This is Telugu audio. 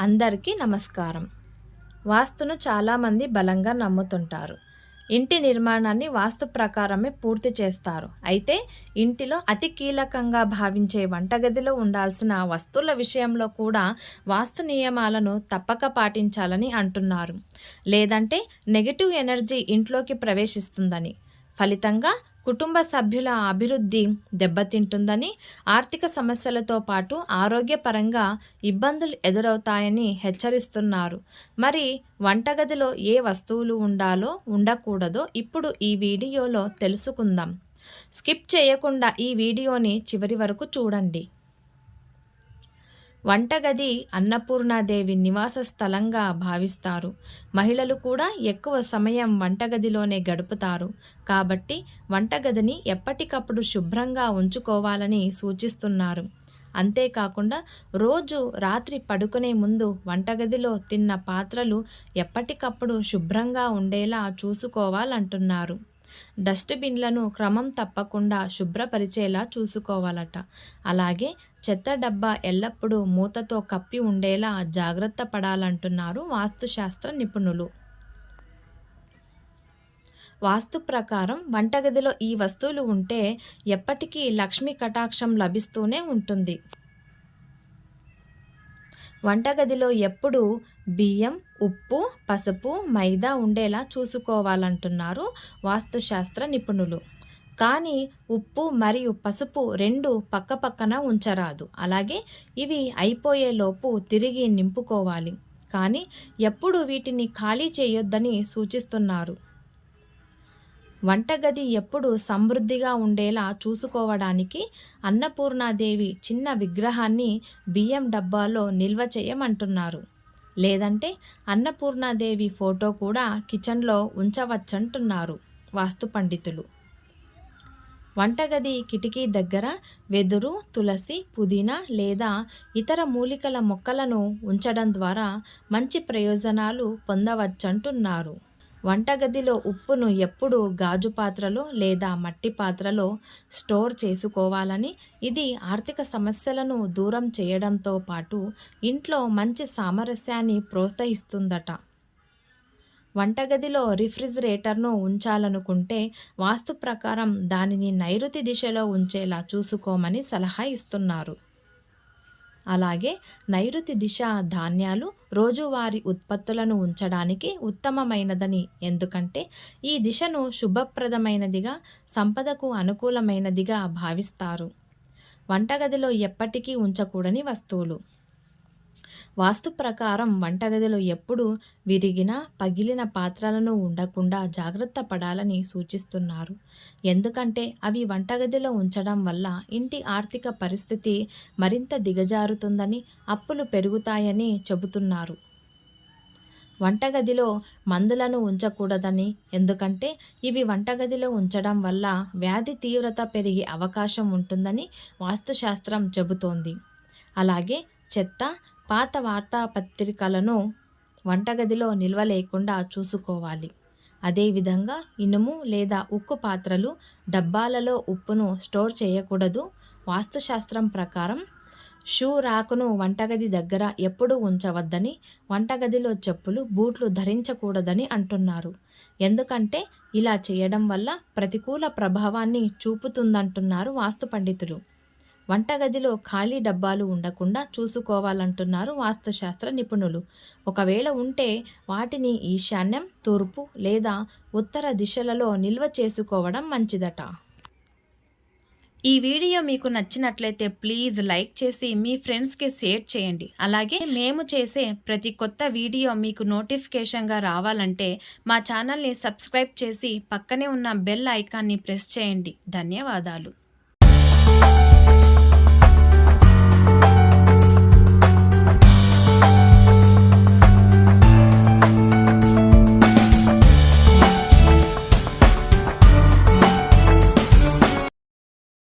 అందరికీ నమస్కారం. వాస్తును చాలామంది బలంగా నమ్ముతుంటారు. ఇంటి నిర్మాణాన్ని వాస్తు ప్రకారమే పూర్తి చేస్తారు. అయితే ఇంటిలో అతి కీలకంగా భావించే వంటగదిలో ఉండాల్సిన వస్తువుల విషయంలో కూడా వాస్తు నియమాలను తప్పక పాటించాలని అంటున్నారు. లేదంటే నెగటివ్ ఎనర్జీ ఇంట్లోకి ప్రవేశిస్తుందని. ఫలితంగా కుటుంబ సభ్యుల అభివృద్ధి దెబ్బతింటుందని ఆర్థిక సమస్యలతో పాటు ఆరోగ్యపరంగా ఇబ్బందులు ఎదురవుతాయని హెచ్చరిస్తున్నారు. మరి వంటగదిలో ఏ వస్తువులు ఉండాలో ఉండకూడదో ఇప్పుడు ఈ వీడియోలో తెలుసుకుందాం. స్కిప్ చేయకుండా ఈ వీడియోని చివరి వరకు చూడండి. వంటగది అన్నపూర్ణాదేవి నివాస స్థలంగా భావిస్తారు. మహిళలు కూడా ఎక్కువ సమయం వంటగదిలోనే గడుపుతారు. కాబట్టి వంటగదిని ఎప్పటికప్పుడు శుభ్రంగా ఉంచుకోవాలని సూచిస్తున్నారు. అంతేకాకుండా రోజు రాత్రి పడుకునే ముందు వంటగదిలో తిన్న పాత్రలు ఎప్పటికప్పుడు శుభ్రంగా ఉండేలా చూసుకోవాలంటున్నారు. డస్ట్బిన్లను క్రమం తప్పకుండా శుభ్రపరిచేలా చూసుకోవాలట. అలాగే చెత్త డబ్బా ఎల్లప్పుడూ మూతతో కప్పి ఉండేలా జాగ్రత్త పడాలంటున్నారు వాస్తుశాస్త్ర నిపుణులు. వాస్తు ప్రకారం వంటగదిలో ఈ వస్తువులు ఉంటే ఎప్పటికీ లక్ష్మీ కటాక్షం లభిస్తూనే ఉంటుంది. వంటగదిలో ఎప్పుడూ బియ్యం ఉప్పు పసుపు మైదా ఉండేలా చూసుకోవాలంటున్నారు వాస్తుశాస్త్ర నిపుణులు. కానీ ఉప్పు మరియు పసుపు రెండు పక్కపక్కన ఉంచరాదు. అలాగే ఇవి అయిపోయేలోపు తిరిగి నింపుకోవాలి. కానీ ఎప్పుడు వీటిని ఖాళీ చేయొద్దని సూచిస్తున్నారు. వంటగది ఎప్పుడు సమృద్ధిగా ఉండేలా చూసుకోవడానికి అన్నపూర్ణాదేవి చిన్న విగ్రహాన్ని బియ్యం డబ్బాలో నిల్వ చేయమంటున్నారు. లేదంటే అన్నపూర్ణాదేవి ఫోటో కూడా కిచెన్లో ఉంచవచ్చంటున్నారు వాస్తు పండితులు. వంటగది కిటికీ దగ్గర వెదురు తులసి పుదీనా లేదా ఇతర మూలికల మొక్కలను ఉంచడం ద్వారా మంచి ప్రయోజనాలు పొందవచ్చంటున్నారు. వంటగదిలో ఉప్పును ఎప్పుడు గాజు పాత్రలో లేదా మట్టి పాత్రలో స్టోర్ చేసుకోవాలని ఇది ఆర్థిక సమస్యలను దూరం చేయడంతో పాటు ఇంట్లో మంచి సామరస్యాన్ని ప్రోత్సహిస్తుందట. వంటగదిలో రిఫ్రిజిరేటర్ను ఉంచాలనుకుంటే వాస్తు ప్రకారం దానిని నైరుతి దిశలో ఉంచేలా చూసుకోమని సలహా ఇస్తున్నారు. అలాగే నైరుతి దిశ ధాన్యాలు రోజువారీ ఉత్పత్తులను ఉంచడానికి ఉత్తమమైనదని. ఎందుకంటే ఈ దిశను శుభప్రదమైనదిగా సంపదకు అనుకూలమైనదిగా భావిస్తారు. వంటగదిలో ఎప్పటికీ ఉంచకూడని వస్తువులు. వాస్తు ప్రకారం వంటగదిలో ఎప్పుడు విరిగిన పగిలిన పాత్రలను ఉండకుండా జాగ్రత్త పడాలని సూచిస్తున్నారు. ఎందుకంటే అవి వంటగదిలో ఉంచడం వల్ల ఇంటి ఆర్థిక పరిస్థితి మరింత దిగజారుతుందని అప్పులు పెరుగుతాయని చెబుతున్నారు. వంటగదిలో మందులను ఉంచకూడదని ఎందుకంటే ఇవి వంటగదిలో ఉంచడం వల్ల వ్యాధి తీవ్రత పెరిగే అవకాశం ఉంటుందని వాస్తుశాస్త్రం చెబుతోంది. అలాగే చెత్త పాత వార్తాపత్రికలను వంటగదిలో నిల్వ లేకుండా చూసుకోవాలి అదేవిధంగా ఇనుము లేదా ఉక్కు పాత్రలు డబ్బాలలో ఉప్పును స్టోర్ చేయకూడదు. వాస్తుశాస్త్రం ప్రకారం షూ రాకును వంటగది దగ్గర ఎప్పుడూ ఉంచవద్దని వంటగదిలో చెప్పులు బూట్లు ధరించకూడదని అంటున్నారు. ఎందుకంటే ఇలా చేయడం వల్ల ప్రతికూల ప్రభావాన్ని చూపుతుందంటున్నారు వాస్తు పండితులు. వంటగదిలో ఖాళీ డబ్బాలు ఉండకుండా చూసుకోవాలంటున్నారు వాస్తుశాస్త్ర నిపుణులు. ఒకవేళ ఉంటే వాటిని ఈశాన్యం తూర్పు లేదా ఉత్తర దిశలలో నిల్వ చేసుకోవడం మంచిదట. ఈ వీడియో మీకు నచ్చినట్లయితే ప్లీజ్ లైక్ చేసి మీ ఫ్రెండ్స్కి షేర్ చేయండి. అలాగే మేము చేసే ప్రతి కొత్త వీడియో మీకు నోటిఫికేషన్గా రావాలంటే మా ఛానల్ని సబ్స్క్రైబ్ చేసి పక్కనే ఉన్న బెల్ ఐకాన్ని ప్రెస్ చేయండి. ధన్యవాదాలు.